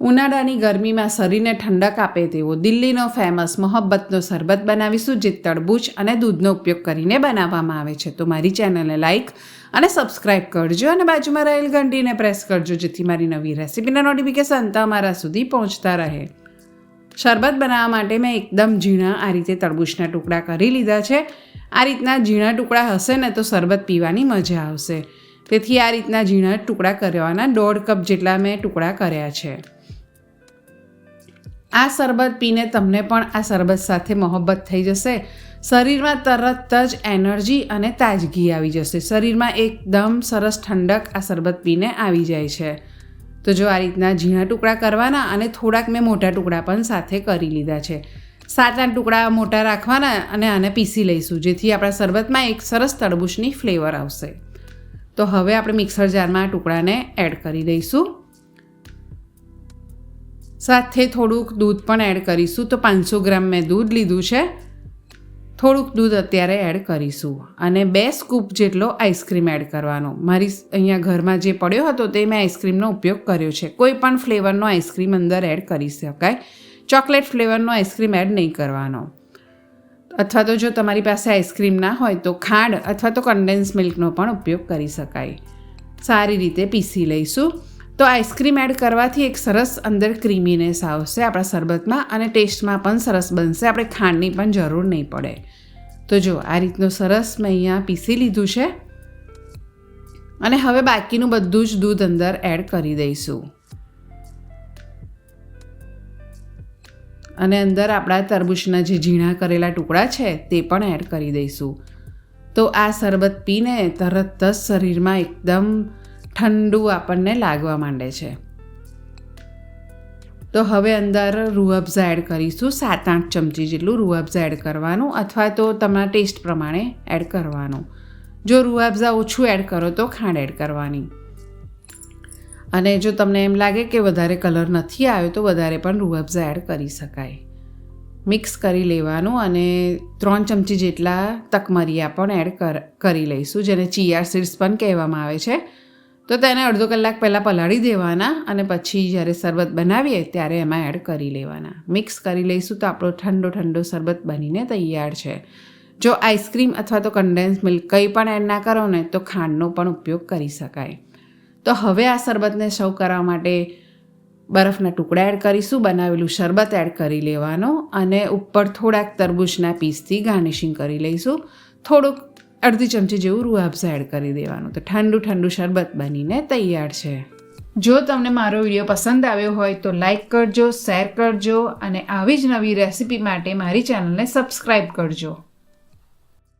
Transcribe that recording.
ઉનાળાની ગરમીમાં શરીરને ઠંડક આપે તેવો દિલ્હીનો ફેમસ મોહબ્બતનો શરબત બનાવીશું, જે તરબૂચ અને દૂધનો ઉપયોગ કરીને બનાવવામાં આવે છે. તો મારી ચેનલને લાઇક અને સબસ્ક્રાઇબ કરજો અને બાજુમાં રહેલ ઘંટીને પ્રેસ કરજો, જેથી મારી નવી રેસિપીના નોટિફિકેશન તમારા સુધી પહોંચતા રહે. શરબત બનાવવા માટે મેં એકદમ ઝીણા આ રીતે તરબૂચના ટુકડા કરી લીધા છે. આ રીતના ઝીણા ટુકડા હશે ને તો શરબત પીવાની મજા આવશે. તેથી આ રીતના ઝીણા ટુકડા કરવાના દોઢ કપ જેટલા મેં ટુકડા કર્યા છે. આ શરબત પીને તમને પણ આ શરબત સાથે મોહબ્બત થઈ જશે. શરીરમાં તરત જ એનર્જી અને તાજગી આવી જશે. શરીરમાં એકદમ સરસ ઠંડક આ શરબત પીને આવી જાય છે. તો જો આ રીતના ઝીણા ટુકડા કરવાના અને થોડાક મેં મોટા ટુકડા પણ સાથે કરી લીધા છે. સાત આઠ ટુકડા મોટા રાખવાના અને આને પીસી લઈશું, જેથી આપણા શરબતમાં એક સરસ તરબૂચની ફ્લેવર આવશે. તો હવે આપણે મિક્સર જારમાં ટુકડાને એડ કરી દઈશું. સાથે થોડુંક દૂધ પણ એડ કરીશું. તો પાંચસો ગ્રામ મેં દૂધ લીધું છે. થોડુંક દૂધ અત્યારે એડ કરીશું. અને બે સ્કૂપ જેટલો આઈસ્ક્રીમ એડ કરવાનો. મારી અહીંયા ઘરમાં જે પડ્યો હતો તે મેં આઈસ્ક્રીમનો ઉપયોગ કર્યો છે. કોઈ પણ ફ્લેવરનો આઈસ્ક્રીમ અંદર એડ કરી શકાય. ચોકલેટ ફ્લેવરનો આઈસ્ક્રીમ એડ નહીં કરવાનો. અથવા તો જો તમારી પાસે આઈસ્ક્રીમ ના હોય તો ખાંડ અથવા તો કન્ડેન્સ મિલ્કનો પણ ઉપયોગ કરી શકાય. સારી રીતે પીસી લઈશું. તો આઈસ્ક્રીમ એડ કરવાથી એક સરસ અંદર ક્રીમીનેસ આવશે આપણા શરબતમાં અને ટેસ્ટમાં પણ સરસ બનશે. આપણે ખાંડની પણ જરૂર નહીં પડે. તો જો આ રીતનું સરસ મેં અહીંયા પીસી લીધું છે. અને હવે બાકીનું બધું જ દૂધ અંદર એડ કરી દઈશું. અને અંદર આપણા તરબૂચના જે ઝીણા કરેલા ટુકડા છે, તે પણ એડ કરી દઈશું. તો આ શરબત પીને તરત જ શરીરમાં એકદમ ઠંડુ આપણને લાગવા માંડે છે. તો હવે અંદર રૂઅબઝા એડ કરીશું સાત આઠ ચમચી જેટલું રૂઅબઝા એડ કરવાનું અથવા તો તમારા ટેસ્ટ પ્રમાણે એડ કરવાનું. જો રૂઅબઝા ઓછું એડ કરો તો ખાંડ એડ કરવાની. અને જો તમને એમ લાગે કે વધારે કલર નથી આવ્યો, તો વધારે પણ રૂઅબઝા એડ કરી શકાય. મિક્સ કરી લેવાનું અને ત્રણ ચમચી જેટલા તકમરિયા પણ એડ કરી લઈશું, જેને ચિયા સીડ્સ પણ કહેવામાં આવે છે. તો તેને અડધો કલાક પહેલાં પલાળી દેવાના અને પછી જ્યારે શરબત બનાવીએ ત્યારે એમાં એડ કરી લેવાના. મિક્સ કરી લઈશું તો આપણો ઠંડો ઠંડો શરબત બનીને તૈયાર છે. જો આઈસ્ક્રીમ અથવા તો કન્ડેન્સ મિલ્ક કંઈ પણ એડ ના કરો ને, તો ખાંડનો પણ ઉપયોગ કરી શકાય. તો હવે આ શરબતને સર્વ કરવા માટે બરફના ટુકડા એડ કરીશું, બનાવેલું શરબત એડ કરી લેવાનો અને ઉપર થોડાક તરબૂચના પીસથી ગાર્નિશિંગ કરી લઈશું. થોડુંક અડધી ચમચી જેવું રૂઆબઝા એડ કરી દેવાનું. તો ઠંડુ ઠંડુ શરબત બનીને તૈયાર છે. જો તમને મારો વીડિયો પસંદ આવ્યો હોય તો લાઇક કરજો, શેર કરજો અને આવી જ નવી રેસિપી માટે મારી ચેનલને સબસ્ક્રાઈબ કરજો.